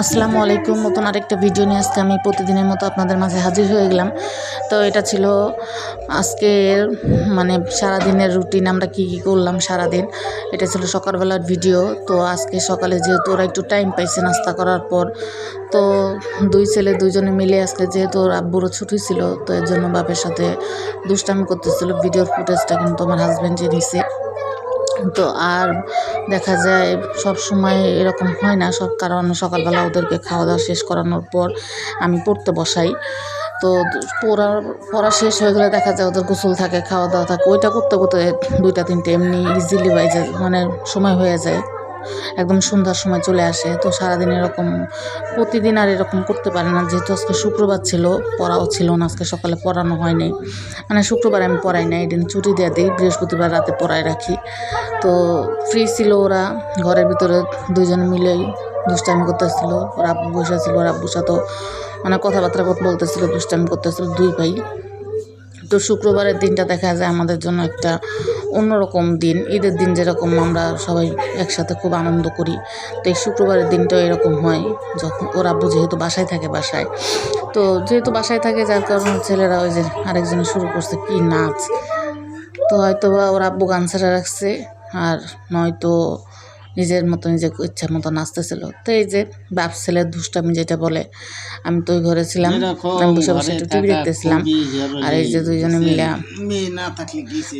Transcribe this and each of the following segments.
আসসালামু আলাইকুম। নতুন আরেকটা ভিডিও নিয়ে আজকে আমি প্রতিদিনের মতো আপনাদের মাঝে হাজির হয়ে গেলাম। তো এটা ছিল আজকের মানে সারাদিনের রুটিন আমরা কি কি করলাম সারাদিন। এটা ছিল সকালবেলার ভিডিও তো আজকে সকালে যেহেতু ওরা একটু টাইম পাইছে নাস্তা করার পর, তো দুই ছেলে দুইজনে মিলে আজকে যেহেতু ওর আব্বুরও ছুটি ছিল, তো এর জন্য বাপের সাথে দুষ্টামি করতেছিল। ভিডিওর ফুটেজটা কিন্তু আমার হাজব্যান্ডে নিছে। তো আর দেখা যায় সব সময় এরকম হয় না, সব কারণ সকালবেলা ওদেরকে খাওয়া দাওয়া শেষ করানোর পর আমি পড়তে বসাই। তো পড়ার, পড়া শেষ হয়ে গেলে দেখা যায় ওদের গোসল থাকে, খাওয়া দাওয়া থাকে, ওইটা করতে করতে দুইটা, তিনটে এমনি ইজিলি হয়ে যায় মানে সময় হয়ে যায়। একদম সন্ধ্যার সময় চলে আসে। তো সারাদিন এরকম, প্রতিদিন আর এরকম করতে পারে না। যেহেতু আজকে শুক্রবার ছিল, পড়াও ছিল না, আজকে সকালে পড়ানো হয়নি মানে শুক্রবার আমি পড়াই না এদিন ছুটি দেওয়া দিই, বৃহস্পতিবার রাতে পড়ায় রাখি। তো ফ্রি ছিল ওরা, ঘরের ভিতরে দুজন মিলেই দুষ্টামি করতেছিল, ওর আব্বু বসে ছিল, ওর আব্বুর সাথেও মানে কথাবার্তা বল- বলতেছিল, দুষ্টামি করতেছিল, দুই ভাই। তো শুক্রবারের দিনটা দেখা যায় আমাদের জন্য একটা অন্যরকম দিন। ঈদের দিন যেরকম আমরা সবাই একসাথে খুব আনন্দ করি, তো এই শুক্রবারের দিনটাও এরকম হয় যখন ওর আব্বু যেহেতু বাসায় থাকে বাসায়। তো যেহেতু বাসায় থাকে, যার কারণে ছেলেরা ওই যে আরেকজনে শুরু করছে কি নাচ। তো হয়তো বা ওর আব্বু গান ছেড়ে রাখছে, আর নয়তো নিজের মতো নিজের ইচ্ছা মতো নাচতেছিল। তো এই যে বাপ ছেলের দুষ্টামি যেটা বলে আমি তো ওই ঘরে ছিলাম আমি বসে বসে একটু টিভি দেখতেছিলাম। আর এই যে দুইজনে মিলে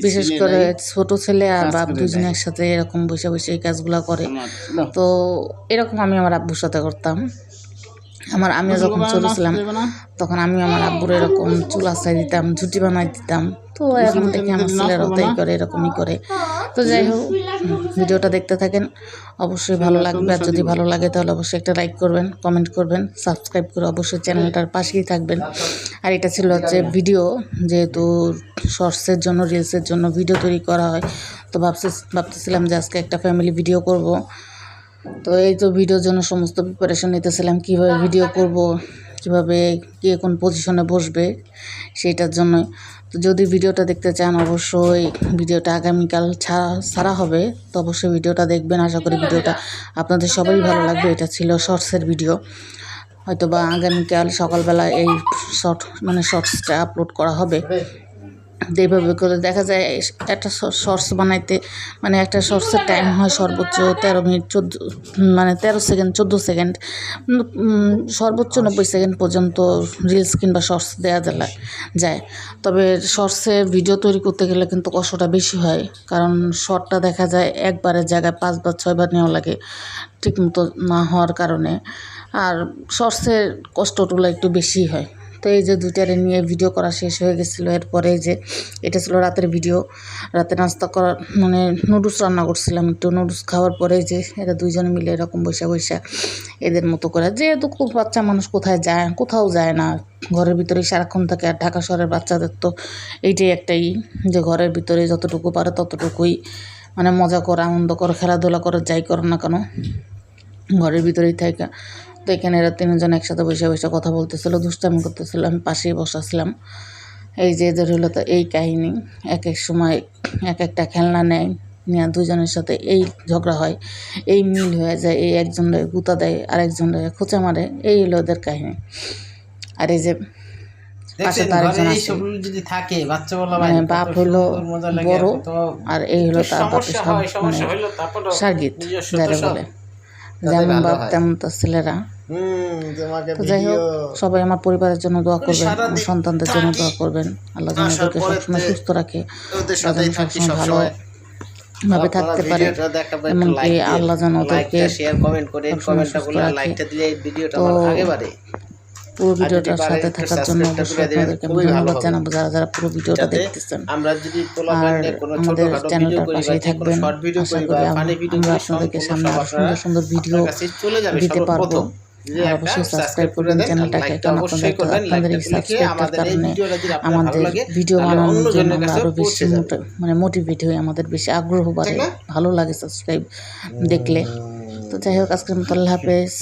বিশেষ করে ছোট ছেলে আর বাপ দুজনে একসাথে এরকম বসে বসে এই কাজগুলো করে। তো এরকম আমি আমার আব্বুর সাথে করতাম। আমার আমিও যখন গোসল ছিলাম? তখন আমি আমার আব্বুর এরকম চুল আসাই দিতাম ঝুটি বানাই দিতাম। তো এখন দেখি আমার ছেলেরাও তাই করে এরকমই করে। তো যাই হোক ভিডিওটা দেখতে থাকেন অবশ্যই ভালো লাগবে। আর যদি ভালো লাগে তাহলে অবশ্যই একটা লাইক করবেন কমেন্ট করবেন সাবস্ক্রাইব করে অবশ্যই চ্যানেলটার পাশেই থাকবেন। আর এটা ছিল হচ্ছে ভিডিও যেহেতু শর্টসের জন্য রিলসের জন্য ভিডিও তৈরি করা হয় তো ভাবছি ভাবতেছিলাম যে আজকে একটা ফ্যামিলি ভিডিও করব। তো এই তো ভিডিওর জন্য সমস্ত প্রিপারেশন নিতেছিলাম, কীভাবে ভিডিও করব, কীভাবে কে কোন পজিশনে বসবে, সেইটার জন্য। তো যদি ভিডিওটা দেখতে চান, অবশ্যই ভিডিওটা আগামীকাল ছাড়া ছাড়া হবে, তো অবশ্যই ভিডিওটা দেখবেন। আশা করি ভিডিওটা আপনাদের সবারই ভালো লাগবে। এটা ছিল শর্টসের ভিডিও হয়তো বা আগামীকাল সকালবেলা এই শর্ট মানে শর্টসটা আপলোড করা হবে। তো করে দেখা যায়, একটা শর্টস বানাইতে মানে একটা শর্টসের টাইম হয় সর্বোচ্চ তেরো মিনিট, চোদ্দ মানে তেরো সেকেন্ড চোদ্দ সেকেন্ড সর্বোচ্চ নব্বই সেকেন্ড পর্যন্ত রিলস কিংবা শর্টস দেওয়া যায় যায়। তবে শর্টসের ভিডিও তৈরি করতে গেলে কিন্তু কষ্টটা বেশি হয়, কারণ শর্টটা দেখা যায় একবারের জায়গায় পাঁচবার ছয়বার নেওয়া লাগে, ঠিকমতো না হওয়ার কারণে। আর শর্টসের কষ্টটুলো একটু বেশি হয়। তো এই যে দুইটারে নিয়ে ভিডিও করা শেষ হয়ে গেছিল। এরপরে যে এটা ছিল রাতের ভিডিও রাতে নাস্তা করার মানে নুডলস রান্না করছিলাম একটু। নুডলস খাওয়ার পরে যে এরা দুইজনে মিলে এরকম বসে বসে এদের মতো করে। যেহেতু খুব বাচ্চা মানুষ কোথায় যায়, কোথাও যায় না। ঘরের ভিতরেই সারাক্ষণ থাকে আর ঢাকা শহরের বাচ্চাদের তো এইটাই একটাই যে ঘরের ভিতরে যতটুকু পারে ততটুকুই। মানে মজা কর, আনন্দ কর, খেলাধুলা করো, যাই করো না কেন, ঘরের ভিতরেই থাকে। তো এখানে এরা তিনজন একসাথে বসে বসে কথা বলতেছিল দুষ্টামি করতেছিল আমি পাশেই বসাছিলাম। এই যে এদের হলো তো এই কাহিনী এক এক সময় এক একটা খেলনা নেয় নিয়ে দুজনের সাথে এই ঝগড়া হয় এই মিল হয়ে যায় এই একজনের গুতা দেয় আরেকজনের খোঁচা মারে এই হলো ওদের কাহিনী। আর এই যে পাশে দেখছেন, তো আরেকজন ঘরে আছে। এইসব যদি থাকে বাচ্চা বলা মানে বাপ হলো বড় আর এই হলো তার বাপের হয়, মানে সার্গিত যারা বলে। যেমন বাপ তেমন তার ছেলেরা। তো যাই হোক সবাই আমার পরিবারের জন্য দোয়া করবেন আমার সন্তানদের জন্য দোয়া করবেন। আল্লাহ যেন ওদেরকে সবসময় সুস্থ রাখে ওরা যেন সবসময় ভালো ভাবে থাকতে পারে। এমনকি আল্লাহ যেন ওদেরকে লাইকটা, শেয়ার, কমেন্ট করে সবসময় কমেন্টটা সুস্থ রাখে। লাইকটা দিলে এই ভিডিওটা তো আমার আগে বাড়ে। পুরো ভিডিওটার সাথে থাকার জন্য অবশ্যই আপনাদেরকে আমি ধন্যবাদ জানাব যারা যারা পুরো ভিডিওটা দেখতেছেন। আমরা যদি আর কোনো আমাদের চ্যানেলটার পাশেই থাকবেন। আশা করি আমরা আপনাদেরকে সামনে সুন্দর সুন্দর ভিডিও দিতে পারব। অবশ্যই সাবস্ক্রাইব করবেন চ্যানেলটাকে কারণ আপনাদের আপনাদের এই লাইকটা আমাদের কারণে ভিডিও বানানোর জন্য আমরা বেশি মানে মোটিভেট হই আমাদের বেশি আগ্রহ বাড়ে। ভালো লাগে সাবস্ক্রাইব দেখলে। তো যাই হোক আজকের মতো আল্লাহ হাফেজ।